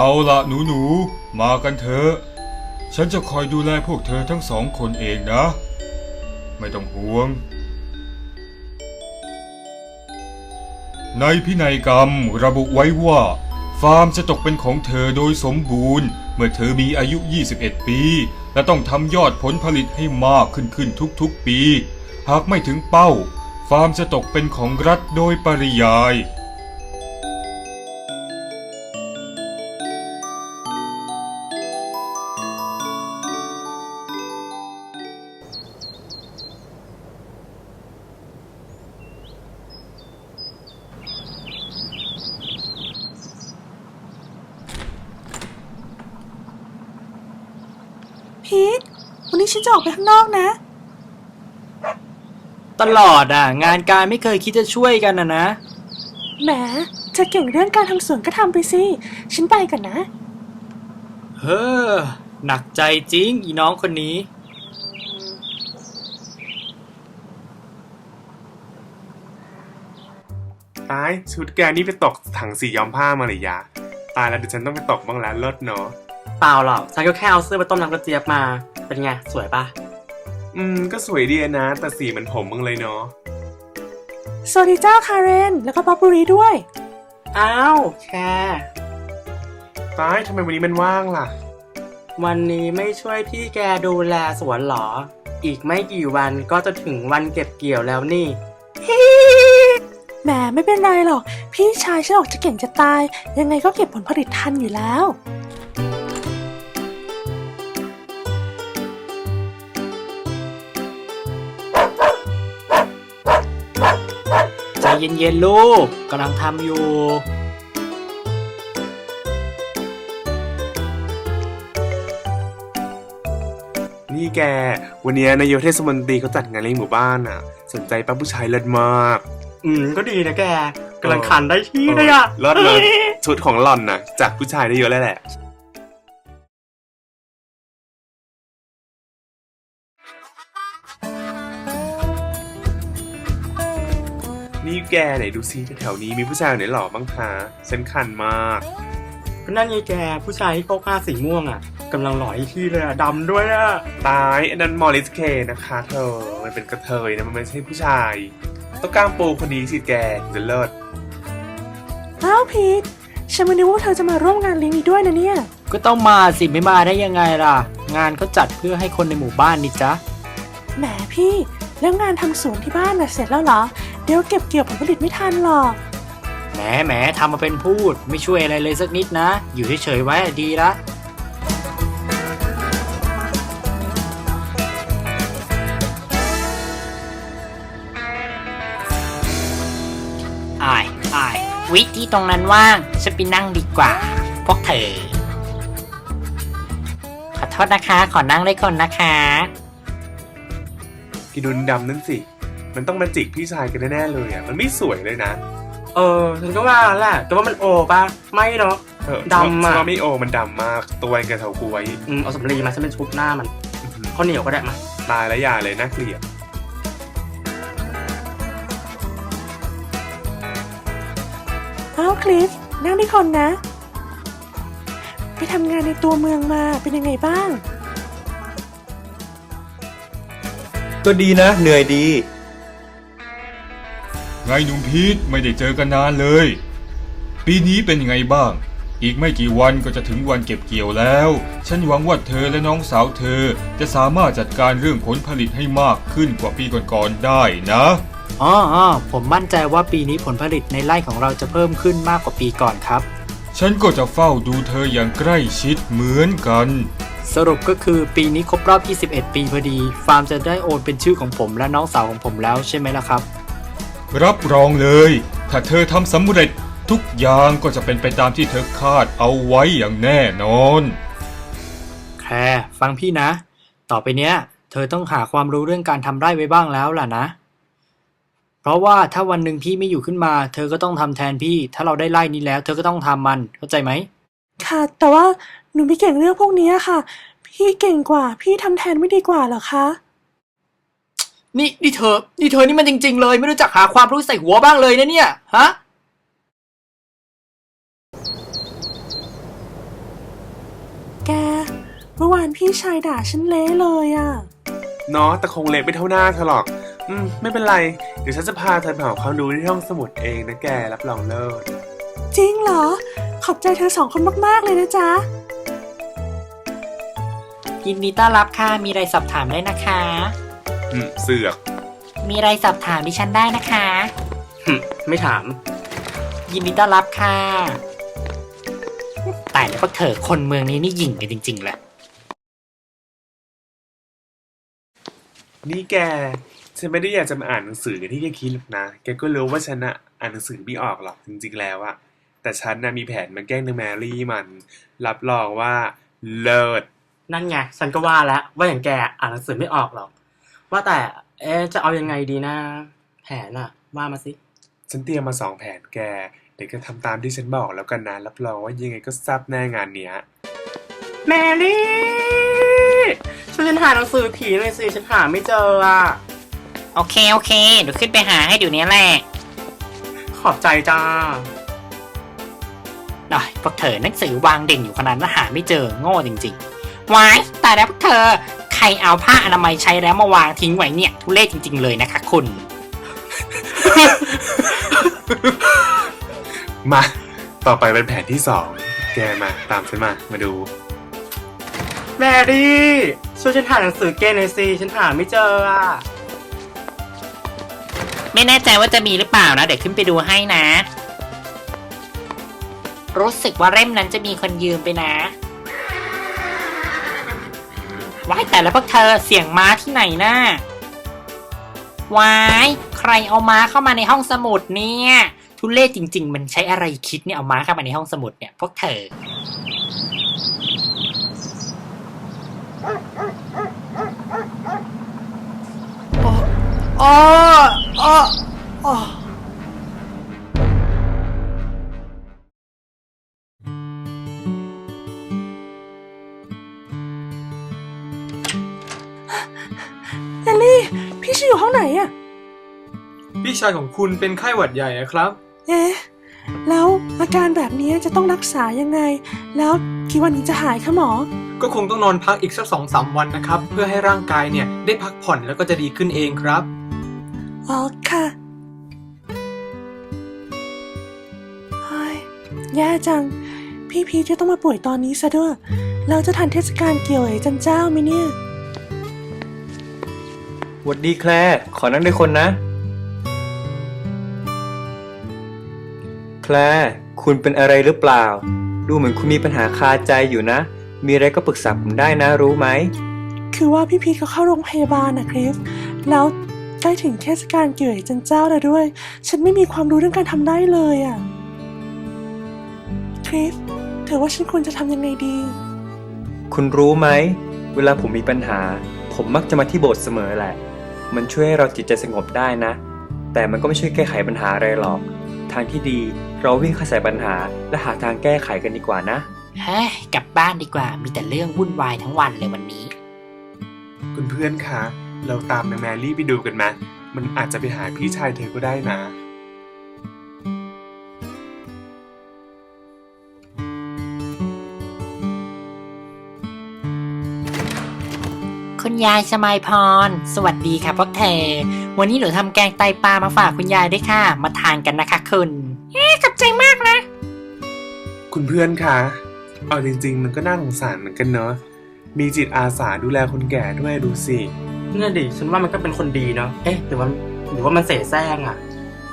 เอาละหนูหนูๆมากันเถอะ ฉันจะคอยดูแลพวกเธอทั้งสองคนเองนะ ไม่ต้องห่วง ในพินัยกรรมระบุไว้ว่า ฟาร์มจะตกเป็นของเธอโดยสมบูรณ์ เมื่อเธอมีอายุ 21 ปี และต้องทำยอดผลผลิตให้มากขึ้นขึ้นทุกๆปี หากไม่ถึงเป้า ฟาร์มจะตกเป็นของรัฐโดยปริยาย ฉันจะออกไปข้างนอกนะ ตลอดอะ งานการไม่เคยคิดจะช่วยกันนะนะ แหมเธอเก่งเรื่องการทำสวนก็ทำไปสิ ฉันไปก่อนนะ เฮ้อ หนักใจจริง อีน้องคนนี้ ตายชุดแกนี่ไปตกถังสีย้อมผ้ามาเลยยาตายแล้วเดี๋ยวฉันต้องไปตกบ้างแล้วเลิศเนาะ เปล่าหรอก ฉันก็แค่เอาเสื้อไปต้มน้ำกระเจี๊ยบมา เป็นไง สวยปะอืม ก็สวยดีนะ แต่สีเหมันผมมึงเลยเนาะ สวัสดีเจ้าคาเรน แล้วก็ป๊อปปูรีด้วย อ้าวแค่ ตายทำไมวันนี้มันว่างล่ะ วันนี้ไม่ช่วยพี่แกดูแลสวนหรอ อีกไม่กี่วันก็จะถึงวันเก็บเกี่ยวแล้วนี่ แหมไม่เป็นไรหรอก พี่ชายฉันออกจะเก่งจะตาย ยังไงก็เก็บผลผลิตทันอยู่แล้ว เย็นๆลูกกำลังทำอยู่ นี่แก วันนี้นายกเทศมนตรีเขาจัดงานเลี้ยงหมู่บ้านอะ สนใจป้าผู้ชายเลิศมาก อืม ก็ดีนะแกกำลังขันได้ที่เลยอะเลิศเลยชุดของหล่อนน่ะ จากผู้ชายได้เยอะแล้วแหละ นี่แกไหนดูซิแถวๆนี้มีผู้ชายไหนหล่อบ้างคะฉันคันมาก ก็นั่นไงแกผู้ชายที่โต๊ะผ้าสีม่วงอะกำลังหล่อที่ที่เลยอะดำด้วยอะตายอันนั้นมอริสเคนะคะเธอ มันเป็นกระเทยนะมันไม่ใช่ผู้ชาย ต้องกล้ามปูคนนี้สิแกถึงจะเลิศอ้าวพีทฉันไม่นึกว่าเธอจะมาร่วมงานเลี้ยงนี้ด้วยนะเนี่ย ก็ต้องมาสิไม่มาได้ยังไงล่ะ งานเขาจัดเพื่อให้คนในหมู่บ้านนี่จ๊ะ แหมพี่ แล้วงานทำสวนที่บ้านน่ะเสร็จแล้วเหรอ เดี๋ยวเก็บเกี่ยวผลผลิตไม่ทันหรอก แหมแหมทำมาเป็นพูด ไม่ช่วยอะไรเลยสักนิดนะ อยู่เฉยๆไว้อะดีละอายอายวิที่ตรงนั้นว่างฉันไปนั่งดีกว่า พวกเธอ ขอโทษนะคะ ขอนั่งได้ก่อนนะคะกินุนดำนั่นสิ มันต้องมาจิกพี่ชายกันแน่ๆเลยอะมันไม่สวยเลยนะ เออฉันก็ว่าแหละแต่ว่ามันโอปะไม่เนาะ เออดำอะฉันว่าไม่โอมันดำมากตัวเองกับเถากล้วยอืมเอาสำลีมาฉันเป็นชุบหน้ามันอื้อหือข้าวเหนียวก็ได้มาตายแล้วอย่าเลยน่าเกลียดอ้าวคลิฟนั่งได้คนนะ ไปทำงานในตัวเมืองมาเป็นยังไงบ้าง ก็ดีนะ เหนื่อยดี ไงหนุ่มพีทไม่ได้เจอกันนานเลย ปีนี้เป็นยังไงบ้าง อีกไม่กี่วันก็จะถึงวันเก็บเกี่ยวแล้ว ฉันหวังว่าเธอและน้องสาวเธอ จะสามารถจัดการเรื่องผลผลิตให้มากขึ้นกว่าปีก่อนๆได้นะอ๋ออ๋อผมมั่นใจว่าปีนี้ผลผลิตในไร่ของเราจะเพิ่มขึ้นมากกว่าปีก่อนครับ ฉันก็จะเฝ้าดูเธออย่างใกล้ชิดเหมือนกัน สรุปก็คือปีนี้ครบรอบ 21 ปีพอดี ฟาร์มจะได้โอนเป็นชื่อของผมและน้องสาวของผมแล้วใช่ไหมล่ะครับ รับรองเลย ถ้าเธอทำสำเร็จทุกอย่างก็จะเป็นไปตามที่เธอคาดเอาไว้อย่างแน่นอน แคร์ฟังพี่นะ ต่อไปเนี้ย เธอต้องหาความรู้เรื่องการทำไร่ไว้บ้างแล้วล่ะนะ เพราะว่าถ้าวันหนึ่งพี่ไม่อยู่ขึ้นมา เธอก็ต้องทำแทนพี่ ถ้าเราได้ไร่นี้แล้ว เธอก็ต้องทำมัน เข้าใจไหม ค่ะ แต่ว่าหนูไม่เก่งเรื่องพวกนี้ค่ะ พี่เก่งกว่า พี่ทำแทนไม่ดีกว่าเหรอคะ นี่นี่เธอ นี่เธอนี่มันจริง ๆ เลย ไม่รู้จักหาความรู้ใส่หัวบ้างเลยนะเนี่ย ฮะ แก เมื่อวานพี่ชายด่าฉันเละเลยอะเนาะแต่คงเล็กไม่เท่าหน้าเธอหรอก อืม ไม่เป็นไร เดี๋ยวฉันจะพาเธอไปหาความรู้ที่ห้องสมุดเองนะแก รับรองเลิศ จริงเหรอ ขอบใจเธอสองคนมากๆเลยนะจ๊ะ ยินดีต้อนรับค่ะ มีอะไรสอบถามได้นะคะ อืมเสือกมีอะไรสอบถามดิฉันได้นะคะ หึไม่ถาม ยินดีต้อนรับค่ะแต่แล้วพวกเธอคนเมืองนี้นี่หยิ่งกันจริงๆแหละ นี่แก ฉันไม่ได้อยากจะมาอ่านหนังสืออย่างที่แกคิดหรอกนะ แกก็รู้ว่าฉันอะอ่านหนังสือไม่ออกหรอกจริงๆแล้วอะแต่ฉันนะมีแผนมาแกล้งนางแมรี่มัน รับรองว่าเลิศ นั่นไง ฉันก็ว่าแล้วว่าอย่างแกอ่านหนังสือไม่ออกหรอก ว่าแต่ เอ๊ะจะเอายังไงดีนะ แผนอะว่ามาสิ ฉันเตรียมมาสองแผนแก เดี๋ยวแกทำตามที่ฉันบอกแล้วกันนะ รับรองว่ายังไงก็ซับแน่งานเนี้ย แมรี่ช่วยฉันหาหนังสือผีหน่อยสิ ฉันหาไม่เจออะโอเค โอเค เดี๋ยวขึ้นไปหาให้เดี๋ยวนี้แหละ ขอบใจจ้า หน่อยพวกเธอหนังสือวางเด่นอยู่ขนาดนั้นหาไม่เจอโง่จริงๆว้ายแต่แล้วพวกเธอ ใครเอาผ้าอนามัยใช้แล้วมาวางทิ้งไว้เนี่ยทุเรศจริง ๆ เลยนะคะคุณ มา ต่อไปเป็นแผนที่สอง แกมาตามฉันมา มาดู แมรี่ช่วยฉันหาหนังสือเกณฑ์หน่อยสิฉันหาไม่เจออะ ไม่แน่ใจว่าจะมีหรือเปล่านะ เดี๋ยวขึ้นไปดูให้นะ รู้สึกว่าเล่มนั้นจะมีคนยืมไปนะ ว้ายแต่แล้วพวกเธอเสียงม้าที่ไหนนะ่ะว้ายใครเอาม้าเข้ามาในห้องสมุดเนี่ยทุเล่จริง ๆ มันใช้อะไรคิดเนี่ยเอาม้าเข้ามาในห้องสมุดเนี่ยพวกเธออ๋ออ๋ออ๋อ พี่ชื่ออยู่ห้องไหนอะพี่ชายของคุณเป็นไข้หวัดใหญ่อะครับ เอ๊ะแล้วอาการแบบนี้จะต้องรักษายังไง แล้วกี่วันถึงจะหายคะหมอ ก็คงต้องนอนพักอีกสักสองสามวันนะครับ เพื่อให้ร่างกายเนี่ยได้พักผ่อนแล้วก็จะดีขึ้นเองครับ อ๋อค่ะเฮ้ยแย่จัง พี่พีชจะต้องมาป่วยตอนนี้ซะด้วย เราจะทันเทศกาลเกี่ยวไอ้จันเจ้าไหมเนี่ยห วัดดีแคลร์ขอนั่งด้วยคนนะ แคลร์คุณเป็นอะไรหรือเปล่า ดูเหมือนคุณมีปัญหาคาใจอยู่นะ มีอะไรก็ปรึกษาผมได้นะรู้ไหม คือว่าพี่พีชเขาเข้าโรงพยาบาลนะคริส แล้วใกล้ถึงเทศกาลเกี่ยวไอ้จันเจ้าแล้วด้วย ฉันไม่มีความรู้เรื่องการทำได้เลยอะ่ะ คริส เธอว่าฉันควรจะทำยังไงดี คุณรู้ไหม เวลาผมมีปัญหา ผมมักจะมาที่โบสถ์เสมอแหละ มันช่วยให้เราจิตใจสงบได้นะ แต่มันก็ไม่ช่วยแก้ไขปัญหาอะไรหรอก ทางที่ดีเราวิ่งเข้าใส่ปัญหา และหาทางแก้ไขกันดีกว่านะเฮ้ยกลับบ้านดีกว่า มีแต่เรื่องวุ่นวายทั้งวันเลยวันนี้ คุณเพื่อนคะ เราตามนางแมรี่ไปดูกันไหมมันอาจจะไปหาพี่ชายเธอก็ได้นะ ยายสมัยพร สวัสดีค่ะพวกเธอ วันนี้หนูทำแกงไตปลามาฝากคุณยายด้วยค่ะ มาทานกันนะคะคุณเอ๊ะขอบใจมากนะ คุณเพื่อนคะเอาจริง ๆ มันก็น่าสงสารเหมือนกันเนอะมีจิตอาสาดูแลคนแก่ด้วยดูสินั่นดิฉันว่ามันก็เป็นคนดีเนาะ เอ๊ะหรือว่าหรือว่ามันเสแสร้งอะ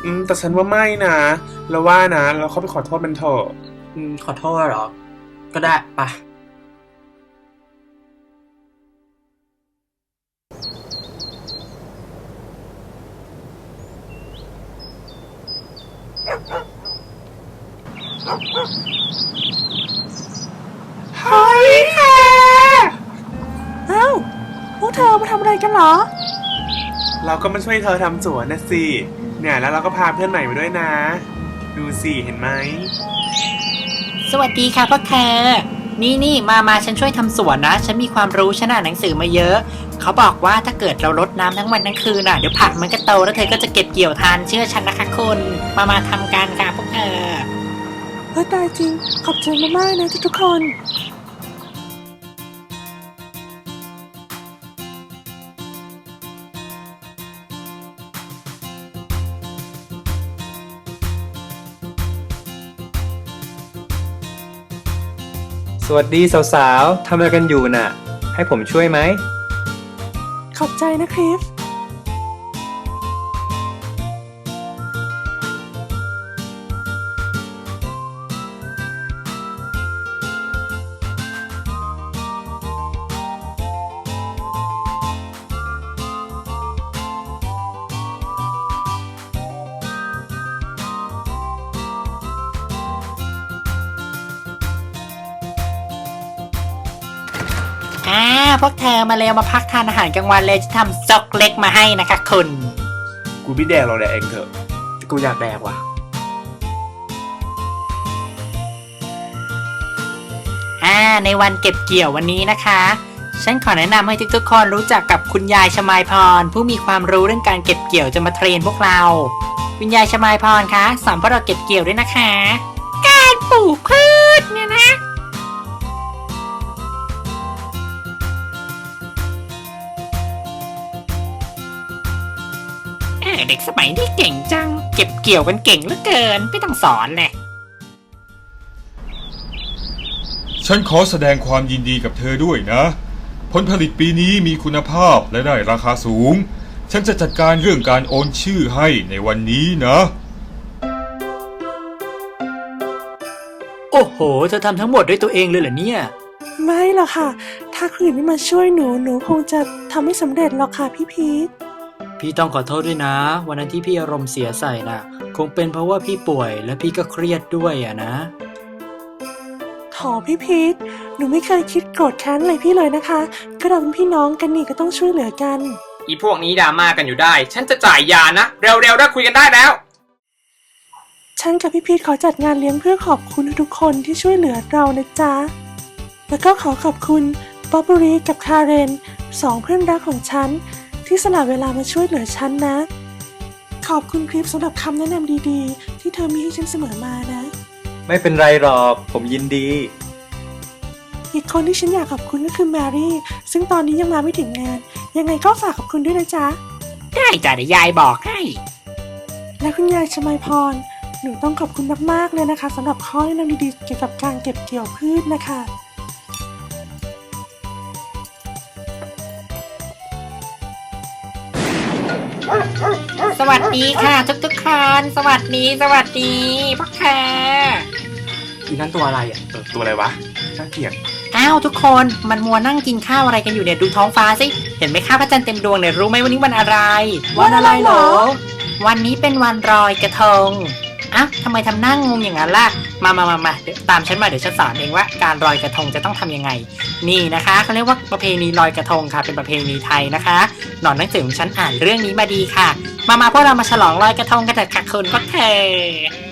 อืม แต่ฉันว่าไม่นะเราว่านะ เราเข้าไปขอโทษมันเถอะอืมขอโทษเหรอ ก็ได้ปะ กันเหรอ เราก็มาช่วยเธอทำสวนนะสิ เนี่ยแล้วเราก็พาเพื่อนใหม่มาด้วยนะ ดูสิเห็นไหม สวัสดีค่ะพวกเธอนี่นี่มามาฉันช่วยทำสวนนะ ฉันมีความรู้ฉันอ่านหนังสือมาเยอะ เขาบอกว่าถ้าเกิดเรารดน้ำทั้งวันทั้งคืนน่ะเดี๋ยวผักมันก็โตแล้วเธอก็จะเก็บเกี่ยวทานเชื่อฉันนะคะคุณมามาทำกันค่ะพวกเธอเออตายจริง ขอบใจมากๆนะทุกๆคน สวัสดีสาวๆทำอะไรกันอยู่น่ะ ให้ผมช่วยไหม ขอบใจนะคริส พวกเธอมาเร็วมาพักทานอาหารกลางวันเลยจะทำซอกเล็กมาให้นะคะคุณกูพี่แดงเราแดกเองเถอะกูอยากแดกว่ะ อ่า ในวันเก็บเกี่ยววันนี้นะคะ ฉันขอแนะนำให้ทุกๆคนรู้จักกับคุณยายชมายพร ผู้มีความรู้เรื่องการเก็บเกี่ยวจะมาเทรนพวกเรา คุณยายชมายพรคะสอนพวกเราเก็บเกี่ยวด้วยนะคะ การปลูกพืชเนี่ยนะ เออเด็กสมัยนี้เก่งจัง เก็บเกี่ยวกันเก่งเหลือเกิน ไม่ต้องสอนเลยฉันขอแสดงความยินดีกับเธอด้วยนะ ผลผลิตปีนี้มีคุณภาพและได้ราคาสูง ฉันจะจัดการเรื่องการโอนชื่อให้ในวันนี้นะ โอ้โห เธอทำทั้งหมดด้วยตัวเองเลยเหรอเนี่ย ไม่หรอกค่ะ ถ้าคนอื่นไม่มาช่วยหนู หนูคงจะทำไม่สำเร็จหรอกค่ะพี่พีท พี่ต้องขอโทษด้วยนะ วันนั้นที่พี่อารมณ์เสียใส่น่ะ คงเป็นเพราะว่าพี่ป่วยและพี่ก็เครียดด้วยอะนะขอพี่พีทหนูไม่เคยคิดโกรธแค้นอะไรพี่เลยนะคะ ก็เราเป็นพี่น้องกันนี่ก็ต้องช่วยเหลือกัน อีพวกนี้ดราม่ากันอยู่ได้ ฉันจะจ่ายยานะ เร็วๆได้คุยกันได้แล้ว ฉันกับพี่พีทขอจัดงานเลี้ยงเพื่อขอบคุณทุกๆคนที่ช่วยเหลือเรานะจ๊ะ แล้วก็ขอขอบคุณบ๊อบบูรีกับคาเรนสองเพื่อนรักของฉัน ที่สละเวลามาช่วยเหลือฉันนะ ขอบคุณคลิปสำหรับคำแนะนำดีๆ ที่เธอมีให้ฉันเสมอมานะ ไม่เป็นไรหรอก ผมยินดี อีกคนที่ฉันอยากขอบคุณก็คือแมรี่ ซึ่งตอนนี้ยังมาไม่ถึงงาน ยังไงก็ฝากขอบคุณด้วยนะจ๊ะ ได้จ้ะเดี๋ยวยายบอกให้ และคุณยายชมายพร หนูต้องขอบคุณมากๆเลยนะคะสำหรับข้อแนะนำดีๆเกี่ยวกับการเก็บเกี่ยวพืชนะคะ สวัสดีค่ะ ทุกๆคนสวัสดี สวัสดีพวกเธออีนั่นตัวอะไรอะเออตัวอะไรวะน่าเกลียดอ้าวทุกคนมันมัวนั่งกินข้าวอะไรกันอยู่เนี่ยดูท้องฟ้าสิเห็นไหมคะพระจันทร์เต็มดวงเนี่ยรู้ไหมวันนี้วันอะไรวันอะไรเหรอ วันนี้เป็นวันรอยกระทง อะทำไมทำหน้างงอย่างนั้นล่ะ มามามามาเดี๋ยวตามฉันมาเดี๋ยวฉันสอนเองว่าการลอยกระทงจะต้องทำยังไง นี่นะคะเขาเรียกว่าประเพณีลอยกระทงค่ะ เป็นประเพณีไทยนะคะ หนอนหนังสือของฉันอ่านเรื่องนี้มาดีค่ะ มามาพวกเรามาฉลองลอยกระทงกันเถิดค่ะคุณก็เถอ